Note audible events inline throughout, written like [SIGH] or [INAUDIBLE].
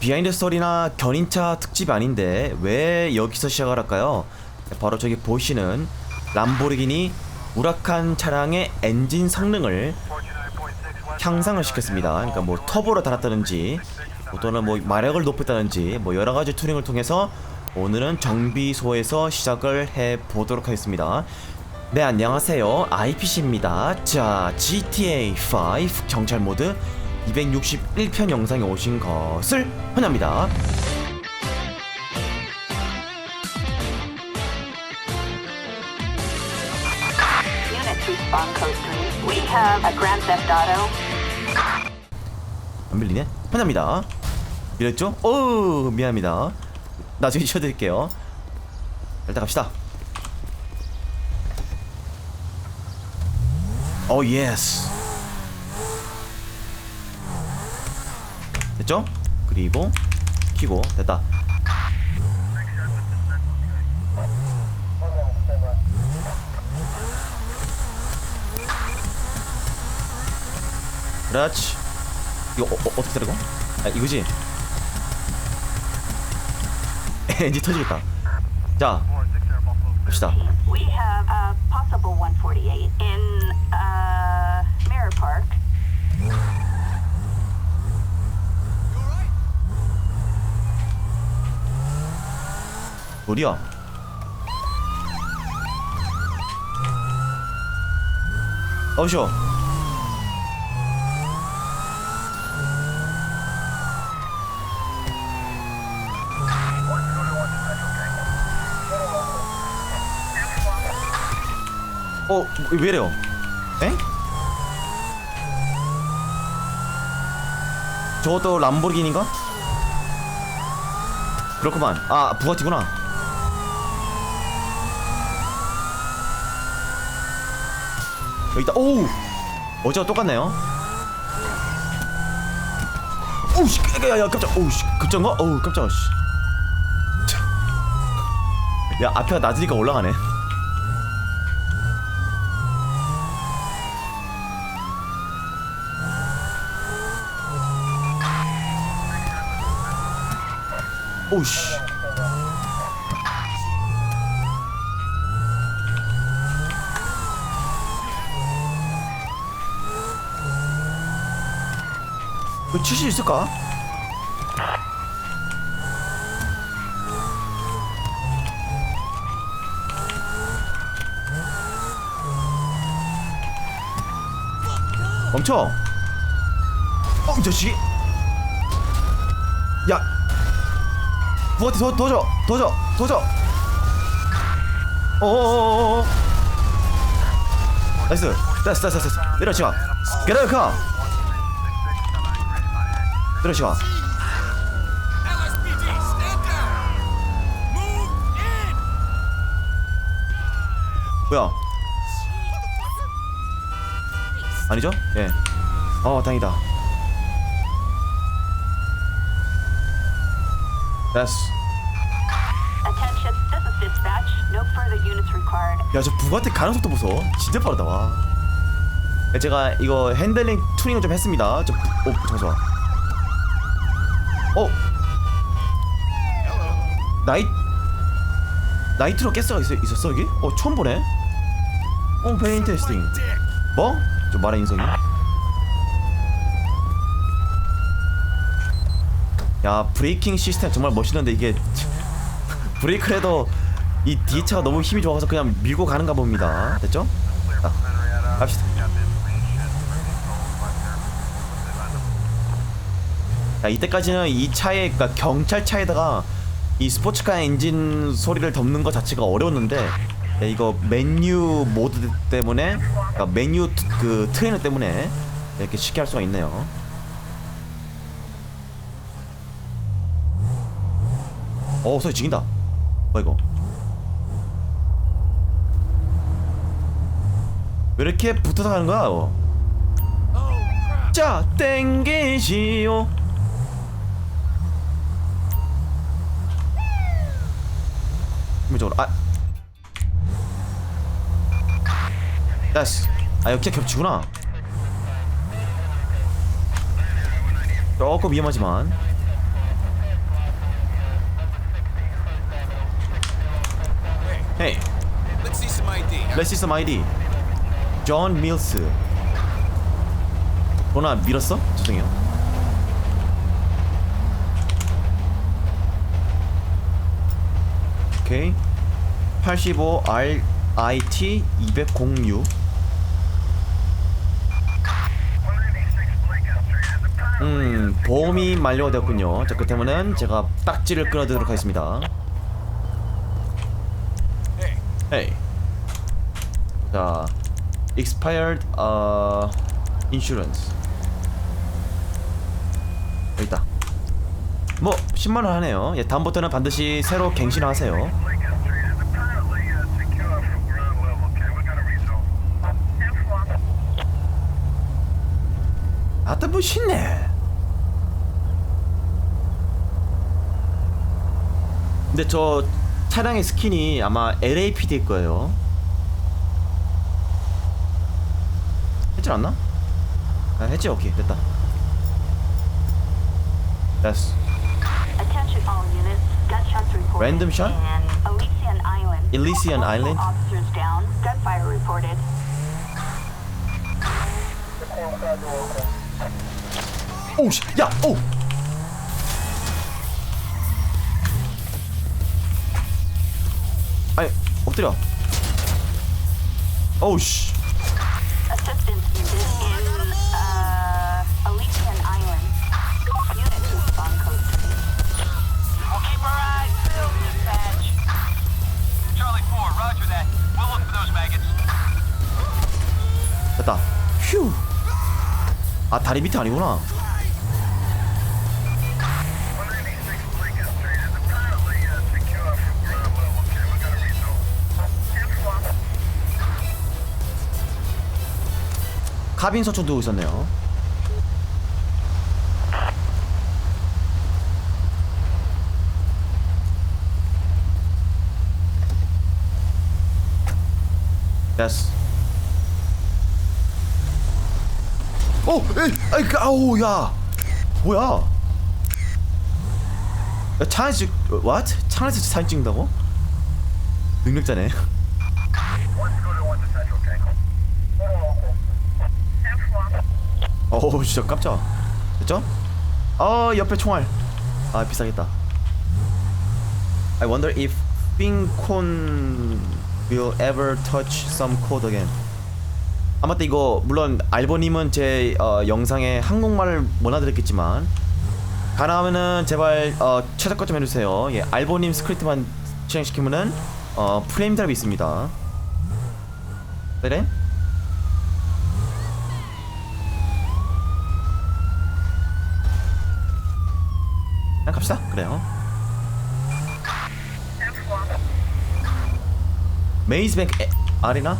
비하인드 스토리나 견인차 특집 아닌데 왜 여기서 시작을 할까요? 바로 저기 보시는 람보르기니 우라칸 차량의 엔진 성능을 향상을 시켰습니다. 그러니까 뭐 터보를 달았다든지 뭐 또는 뭐 마력을 높였다든지 뭐 여러 가지 튜닝을 통해서 오늘은 정비소에서 시작을 해 보도록 하겠습니다. 네 안녕하세요 IPC입니다. 자 GTA 5 경찰 모드 261편 영상에 오신 것을 환영합니다. Units respond code 3. We have a Grand Theft Auto. 안 밀리네? 환영합니다. 밀렸죠? 어 미안합니다. 나중에 치워드릴게요. 일단 갑시다. 오 예스. 됐죠? 그리고 키고 됐다. 그렇지. 이거 어, 어, 어떻게 들어가? 아 이거지? [LAUGHS] 엔진 터지겠다. 자, 갑시다. We have a possible 148 in uh, Mirror Park. 어디야? 어쇼. 어, 왜 이래요? 에? 저것도 람보르기니인가? 그렇구만. 아, 부가티구나. 있다. 오우. 어제와 똑같네요. 오우 씨. 야, 야, 깜짝. 오우 씨. 급정가? 어우, 깜짝아. 야, 앞에가 낮으니까 올라가네. 오우 씨. 이거 칠수 있을까? 멈춰! 어, 이 자식이! 야! 부하티 더, 더 줘! 더 줘! 더 줘! 어어어어어! 나이스! 됐어, 됐어, 됐어. 내려, 지마! 내려, 지 in! 뭐야? 아니죠? 예. 어, 다행이다. 됐어. 야, 저 부가티 가는 속도 보소. 진짜 빠르다, 와. 야, 제가 이거 핸들링 튜닝을 좀 했습니다. 좀, 어, 잠깐만. 어? 나이, 나이트로 깼어 있, 있었어, 여기? 어, 처음 보네? 어, 베인 테스팅. 뭐? 좀 말해, 인성이. 야, 브레이킹 시스템 정말 멋있는데 이게 [LAUGHS] 브레이크를 해도 이 뒤에 차가 너무 힘이 좋아서 그냥 밀고 가는가 봅니다. 됐죠? 자, 갑시다. 자, 이때까지는 이 차에, 그러니까 경찰 차에다가 이 스포츠카 엔진 소리를 덮는 것 자체가 어려웠는데 야, 이거 메뉴 모드 때문에, 그러니까 메뉴 트- 그 트레이너 때문에 이렇게 쉽게 할 수가 있네요. 어, 소리 죽인다. 뭐야 이거? 왜 이렇게 붙어서 가는 거야? 어? 자, 땡기시오. 적으로. 아. 야스. 아 여기가 겹치구나. 조금 위험하지만. 헤이. Let's see some ID 존 밀스 로나 밀었어? 죄송해요. 오케이. 85 R I T 206. 음, 보험이 만료가 되었군요. 자, 그 때문에 제가 딱지를 끊어드리도록 하겠습니다. Hey, Hey. 자, expired uh, insurance. 여기 있다. 뭐 10만 원 하네요. 예, 다음부터는 반드시 새로 갱신하세요. 뭐 쉽네. 근데 저 차량의 스킨이 아마 LAPD일 거예요. 했지 않나? 아, 했지 오케이 됐다. 됐어. Attention all units. Gunshots reported. Random shot? And Elysian Island. Elysian Multiple Island? Officers down. Gunfire reported. 오씨, 야, 오. 아니 엎드려. 오우 씨. Assistance needed in uh, Elysian Island. Unit to respond code. We'll keep our eyes peeled, dispatch. Charlie 4, roger that. We'll look for those maggots. 됐다. 휴. 아 다리 밑에 아니구나. 서총 두고 있었네요. 됐어. 오, 에이, 아이, 그, 아우, 야, 뭐야? 야, 차 안에서, 찍- what? 차 안에서 사진 찍는다고? 능력자네. 어우 진짜 깜짝 됐죠? 어 옆에 총알. 아 비싸겠다. I wonder if 핑콘 will ever touch some code again. 아 맞다. 이거 물론 알보님은 제 어, 영상에 한국말을 원하드렸겠지만 가능하면은 제발 어, 최저가 좀 해주세요. 예 알보님 스크립트만 실행시키면은 어, 프레임 드랍이 있습니다. 그래? 그냥 갑시다. 그래요. 메이즈뱅크 에- 아리나?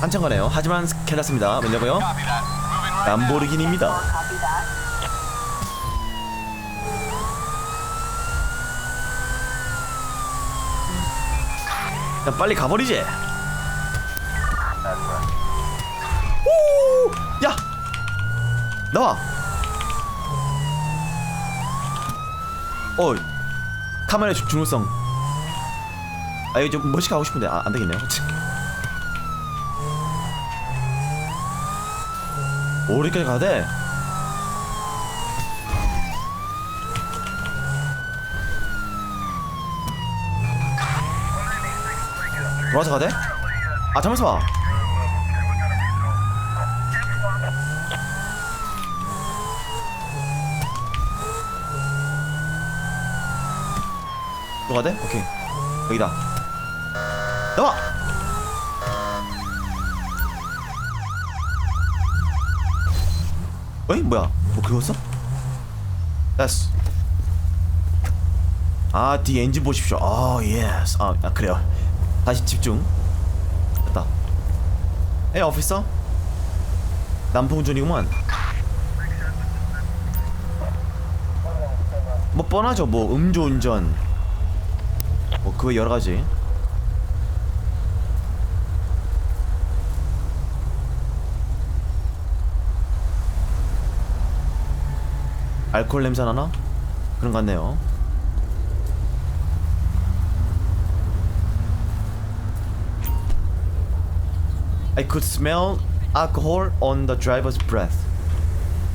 한참 가네요. 하지만 괜찮습니다. 왜냐고요? 람보르기니입니다. 그냥 빨리 가버리지. 오! 야! 나와. 어, 카메라의 중- 중요성. 아 이거 좀 멋있게 하고 싶은데 아, 안 되겠네요. 어디까지 가야 돼? 돌아서 가야 돼? 아 잠깐만 들어가야 돼? 오케이. 여기다. 나와! 어이? 뭐야? 뭐 그거였어? 됐어. 아 뒤에 엔진 보십시오. 아 예스 아, 아 그래요. 다시 집중. 됐다. 에이 오피서 남풍운전이구만. 뭐 뻔하죠. 뭐 음주운전 뭐 그거 여러 가지 알코올 냄새 나나? 그런 것 같네요 I could smell alcohol on the driver's breath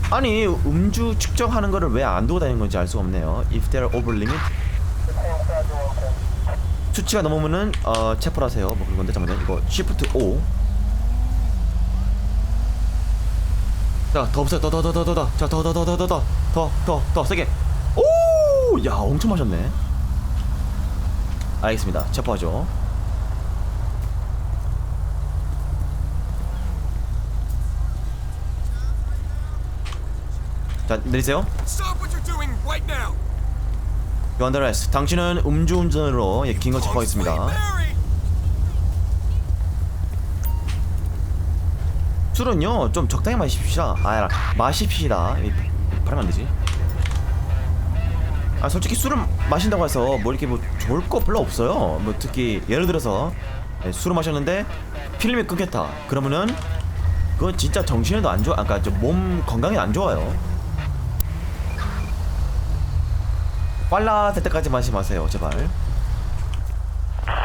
아니 음주 측정하는 거를 왜 안 두고 다니는 건지 알 수가 없네요 If they're over limit 수치가 넘으면은 어, 체포를 하세요. 뭐 그런 건데 잠깐만요. 이거 Shift O. 자, 더 없어요. 더 더 더 더 더 더. 자, 더더 더 더 세게. 오! 야, 엄청 마셨네. 알겠습니다. 체포하죠. 자, 내리세요. Arrest. 당신은 음주운전으로 예, 긴거 체포하겠습니다. Mary! 술은요 좀 적당히 마십시다. 아, 마십시다. 이, 발음 안 되지. 아 솔직히 술을 마신다고 해서 뭐 이렇게 뭐 좋을 거 별로 없어요. 뭐 특히 예를 들어서 예, 술을 마셨는데 필름이 끊겼다. 그러면은 그건 진짜 정신에도 안 좋아. 아까 그러니까 몸 건강에 안 좋아요. 빨라 될 때까지 마시지 마세요, 제발.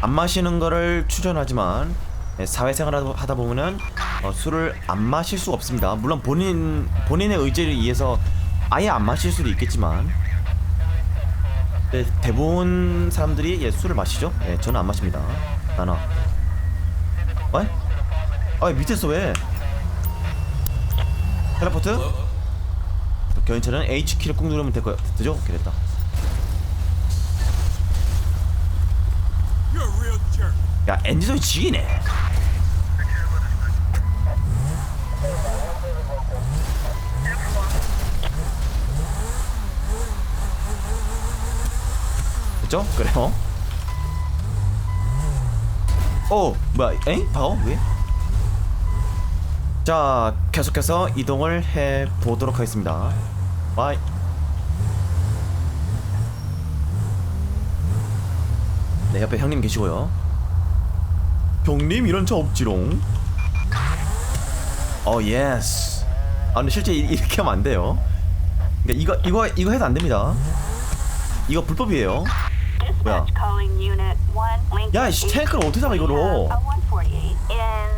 안 마시는 거를 추천하지만 예, 사회생활을 하다 보면은 어, 술을 안 마실 수 없습니다. 물론 본인 본인의 의지를 위해서 아예 안 마실 수도 있겠지만 네, 대부분 사람들이 예, 술을 마시죠. 예, 저는 안 마십니다. 나나. 왜? 아 밑에서 왜? 텔레포트? 견인차는 H 키를 꾹 누르면 될 거야. 되죠? 그랬다. 야 엔진 소리 지기네. 됐죠? 그래요. 오 뭐야? 에잉? 바오 왜? 자 계속해서 이동을 해 보도록 하겠습니다. 바이. 네 옆에 형님 계시고요. 형님 이런 차 없지롱. 어 예스. 아 근데 실제 이- 이렇게 하면 안 돼요. 그러니까 이거 이거 이거 해도 안 됩니다. 이거 불법이에요. Dispatch calling unit 1 Lincoln. 야, 이 탱크를 어떻게 잡아, 이거로? We have A 148 in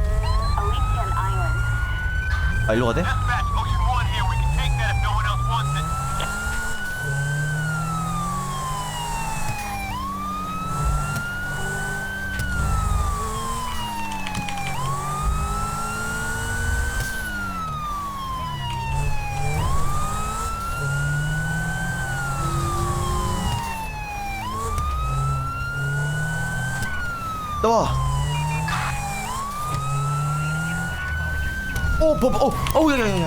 Elysian Island. 아 일로 가대? 나와. 오, 뭐, 뭐, 어, 어우, 야, 야, 야, 야.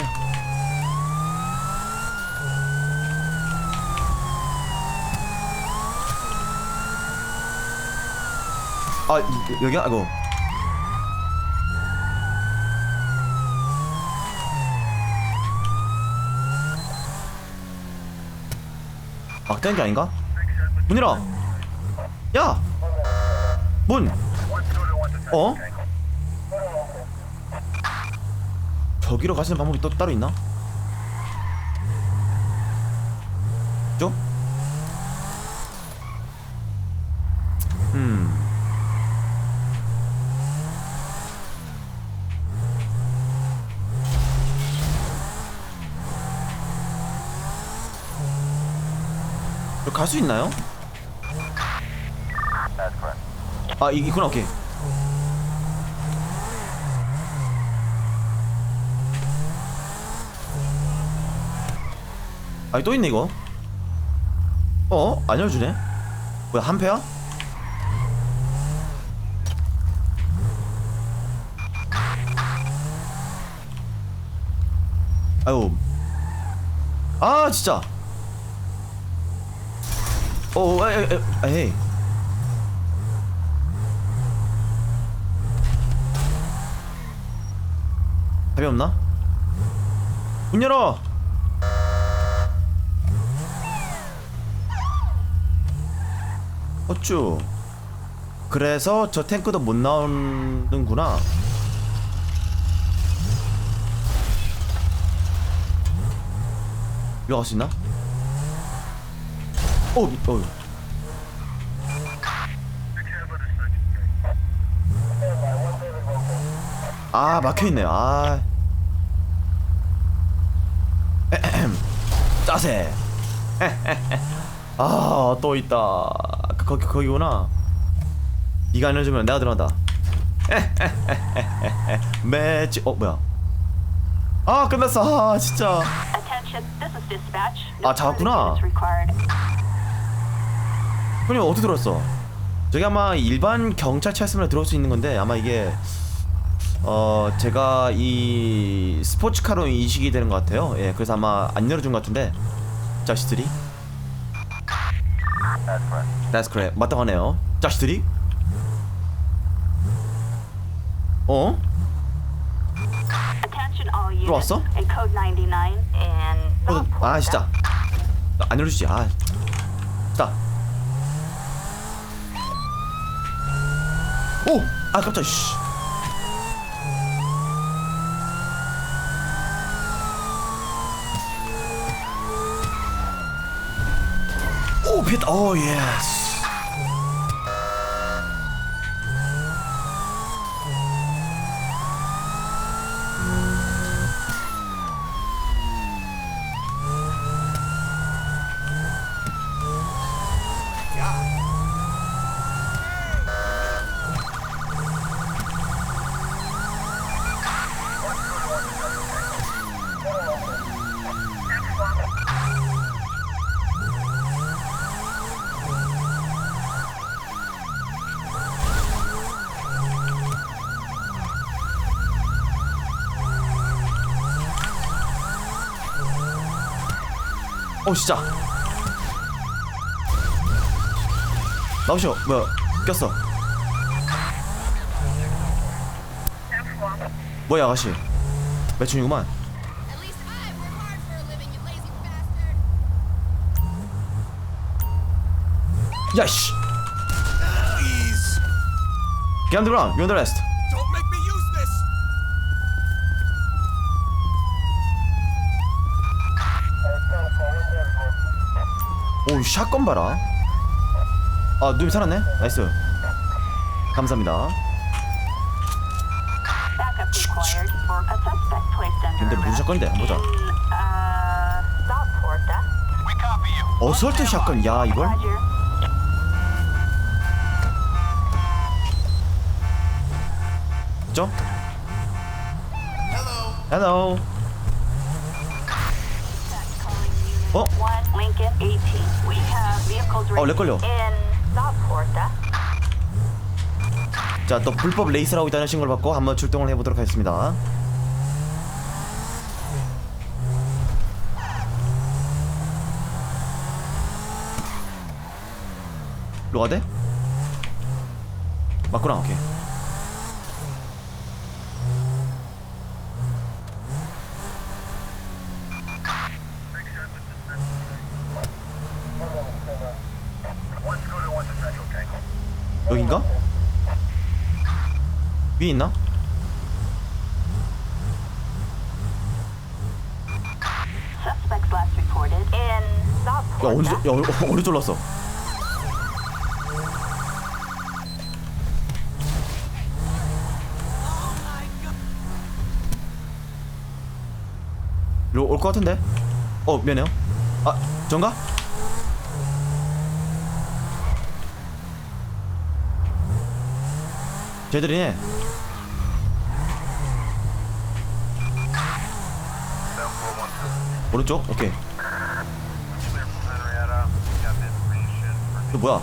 아, 이- 여기야? 아이고. 막대는 게 아닌가? 문 열어. 야, 문. 어? 저기로 가시는 방법이 또 따로 있나? 죠? 음. 갈 수 있나요? 아, 이- 이구나, 오케이. 아니 또 있네 이거 어? 안 열어주네 뭐야 한 패야? 아유 아 진짜 어 에이 에이 에이 답이 없나? 문 열어 어쭈. 그래서 저 탱크도 못 나오는구나. 갈수 있나? 어, 어. 아 막혀있네요 아. [CLEARS THROAT] 짜세. [LAUGHS] 아또 있다. 그, 거기 거기구나 네가 알려주면 내가 들어간다 [LAUGHS] 매치 어 뭐야 아 끝났어 아 진짜. 아, 잡았구나. 형님 어떻게 들어왔어? 저기 아마 일반 경찰차였으면 들어올 수 있는 건데 아마 이게 어 제가 이 스포츠카로 인식이 되는 것 같아요. 예, 그래서 아마 안 열어준 것 같은데 자식들이. That's correct. 맞다고 하네요. 자식들이. 어? Attention all units. 들어왔어? And code 99 and 어, 아 진짜 안 열어주지. 아, 진짜. 오, 아 깜짝. 씨. 오, 피했 어, 진짜. 나오시오. 뭐야? 꼈어. 뭐야, 아가씨? 매춘이구만. At least I work hard for a living, you lazy bastard. 야, 씨. Please, Get on the ground. You're the rest. 샷건 봐라. 아, 누이 살았네. 나이스. 감사합니다. 근데 무슨 샷건인데? 한번 보자. uh. 어설트 샷건. 야, 이걸? 그죠? Hello. Unit 어? One Lincoln 18. We have vehicles 어, 렉 걸려. in. 자, 또 불법 레이스라고 있다는 신고를 받고 한번 출동을 해보도록 하겠습니다. 로가 돼? 맞구나, 오케이. 위에 있나? 야. 어디 야 어- 어디 졸랐어? 이리 올것 같은데? 어 미안해요. 아 전가? 쟤들이네. 오른쪽? 오케이. 이거 뭐야?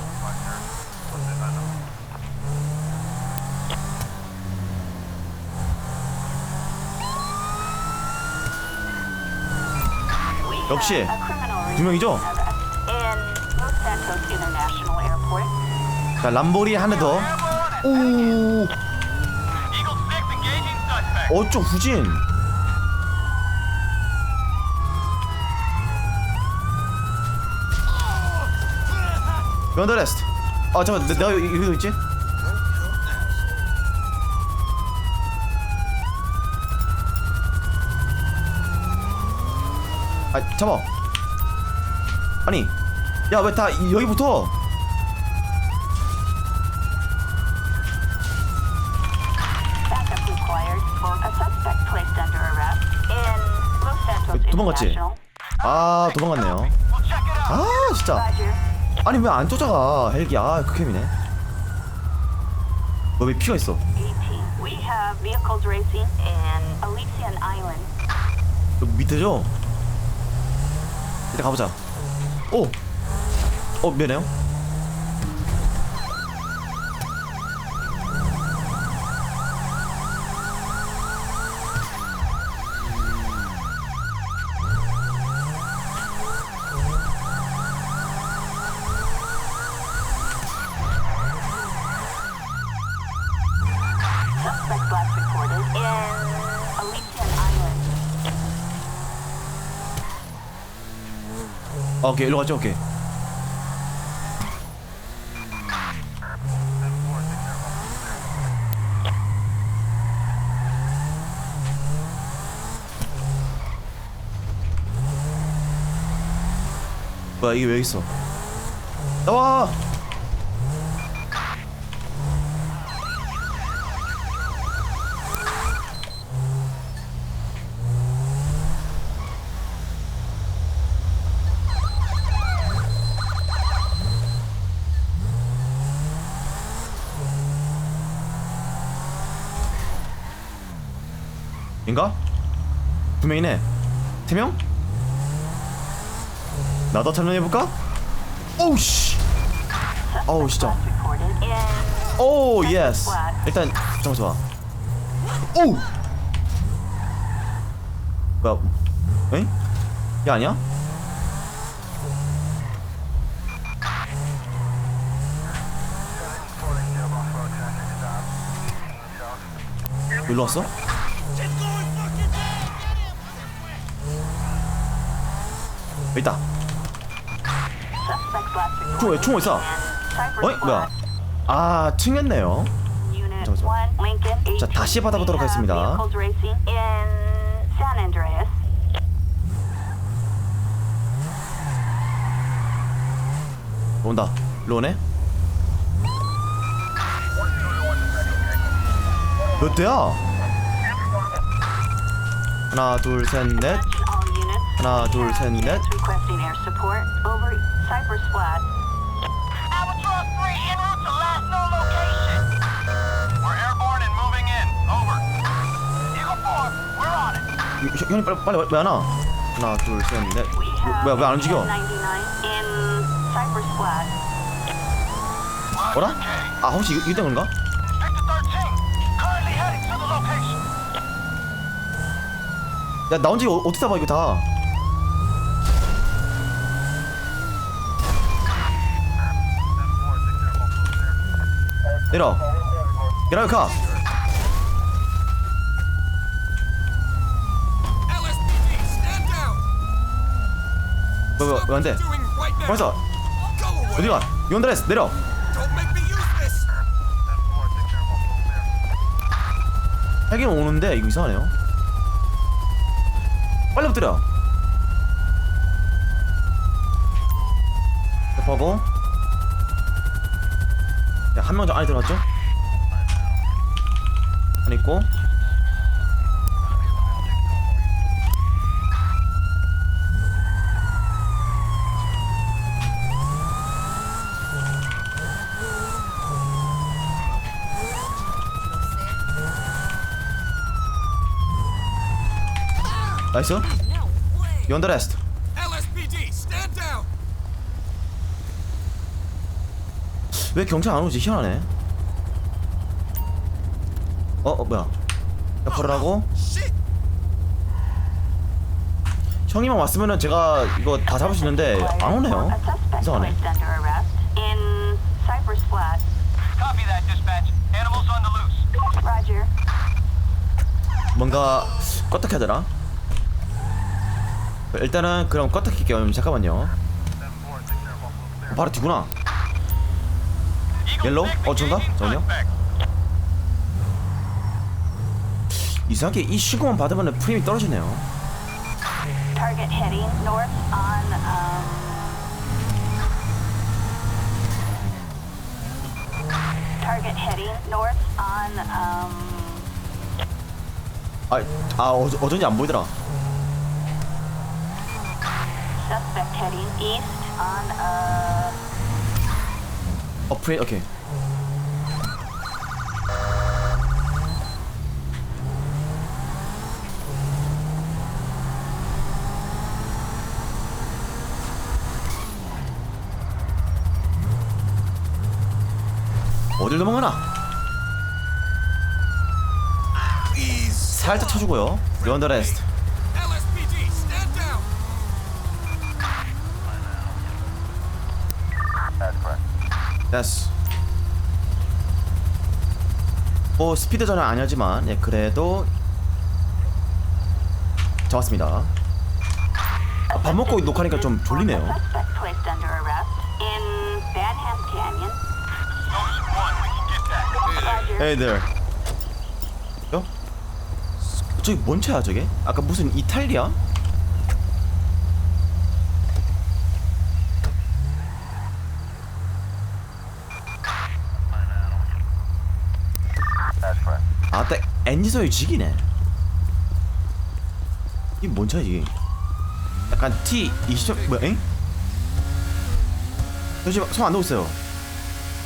역시 두 명이죠? 자 람보리 하나 더. 오. Eagle 6 engaging suspect. 어쪽 후진. Beyond the rest. 아 잠깐 내가 여기 있지? 아 잡아. 아니 야 왜 다 여기부터? 그, 도망갔지? 아 도망갔네요. 아 진짜. 아니 왜 안 쫓아가 헬기 아 극혐이네 너 왜 피가 있어 AT. We have vehicles racing in Elysian Island. 여기 밑에죠? 일단 가보자 오! 어 미안해요 Suspect last reported in Elysian Island. 아, 오케이. 일로 가죠. 오케이. 뭐야 이게 왜 있어? 나와 인가? 두 명이네 세 명? 나도 촬영해볼까? 오우 씨 어우 진짜 오 예스 일단 잠깐 좋아 오우 뭐야 엥? 얘 아니야? 일로 왔어? 있다 suspect last reported 총, 왜 총을 쏴? 어이 뭐야. 아 튕겼네요 Unit 잠깐만. 1, Lincoln. 자. 다시 받아보도록 하겠습니다. 온다 일로 오네 몇 대야? 하나 둘 셋넷 All units. 하나 둘 셋넷 units requesting air support over Cypress Flat. Albatross 3 en route to last known location. We're airborne and moving in. Over. Eagle 4, we're on it. 형님 빨리 빨리 왜 안 와? 하나 둘 셋넷 We have 뭐야 왜 안 움직여? 99 in Cypress Flat. 뭐라? 아 혹시 이거 이때 건가? Victor 13, currently heading to the location. 야나 혼자 이거 어떻게 잡아 이거 다 내려 stand down. 왜, 왜, 왜안 돼? 벌써. 어디가 유언드레스 내려. 헬기는 오는데 이상하네요 빨리 엎드려 대포하고 한명더 안에 들어갔죠? 안에 있고. 나이스. 유언드레스트 왜 경찰 안 오지? 희한하네. 어, 어 뭐야? 야, Shit. 형이만 왔으면은 제가 이거 다 잡을 수 있는데 안 오네요. 이상하네. 뭔가 껐다 켜야 되나? 일단은 그럼 껐다 켤게요. 잠깐만요. 바로 뒤구나. 옐로우? 6 어, 잠깐만요. suspect. 이상하게 이 신고만 받으면 프레임이 떨어지네요. Target heading north on um, target heading north on um, 아, 아 어, 어쩐지 안 보이더라. suspect heading east on uh 어프레 오케이. 어딜 도망가나? 살짝 쳐주고요. Arrest. LSPD, 됐어. 뭐 스피드 전은 아니었지만 예 그래도 잡았습니다. 아, 밥 먹고 녹화하니까 좀 졸리네요. 애들. 요? 저기 뭔 차야 저게? 아까 무슨 이탈리아? 아따 소리 지기네. 이게 뭔 차야 이게? 약간 T 20 뭐야? 엥? 잠시만 손안 놓고 있어요.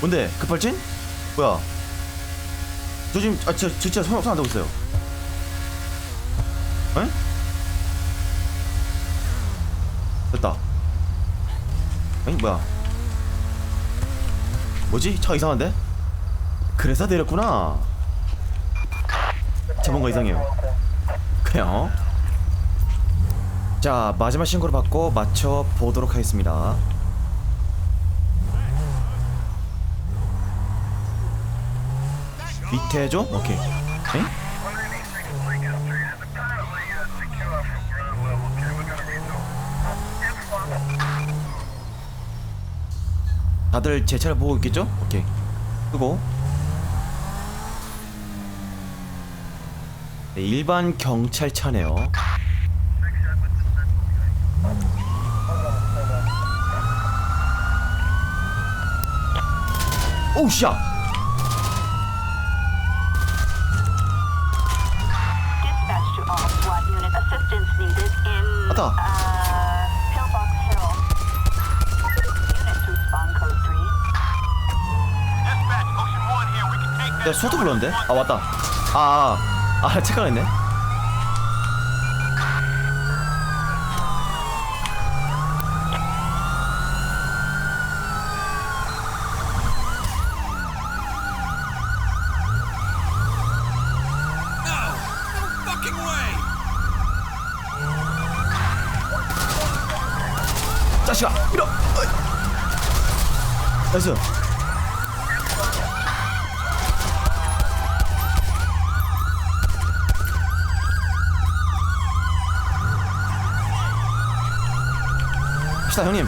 뭔데 급발진? 뭐야? 저 지금 아 진짜 진짜 손, 손안 대고 있어요. 에? 됐다. 아니 뭐야? 뭐지? 차 이상한데? 그래서 내렸구나. 차 뭔가 이상해요. 그래요. 자 마지막 신고를 받고 맞춰 보도록 하겠습니다. 밑에죠? 오케이. uh. Info. 다들 제 차를 보고 있겠죠? 오케이. 끄고. 네, 일반 경찰차네요. 오우 씨! Dispatch to all SWAT unit. Assistance needed in 왔다. uh Pillbox Hill. Units respond code 3. Dispatch, Ocean One here, we can take that. 내가 수도 불렀는데? 아 왔다. 아, 아, 아 착각했네. 자식아, 밀어. 나이스. 시다 형님.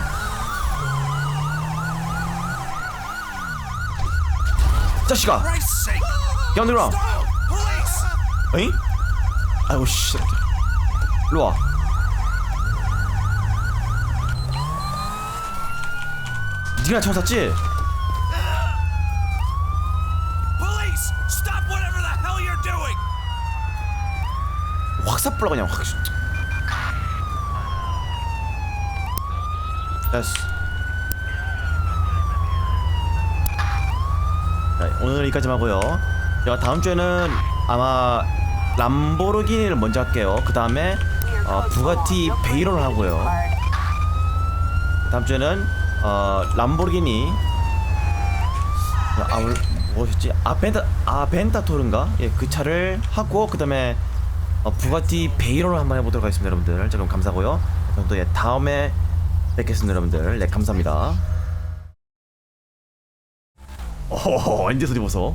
자식아. Police. 에잉? 아이고 씨. 일로 와. 네가 총 샀지? 확 삽불러 그냥 확. 됐어. 자, 오늘 여기까지만 하고요. 제가 다음 주에는 아마 람보르기니를 먼저 할게요. 그 다음에 어, 부가티 베이론을 하고요. 다음 주에는 어, 람보르기니 아 뭐였지? 아벤타 아벤타토르인가? 예, 그 차를 하고 그 다음에 어, 부가티 베이론을 한번 해보도록 하겠습니다, 여러분들. 자, 그럼 감사하고요. 또 예, 다음에 뵙겠습니다, 여러분들. 네, 감사합니다. 오, 엔디 소리 보소.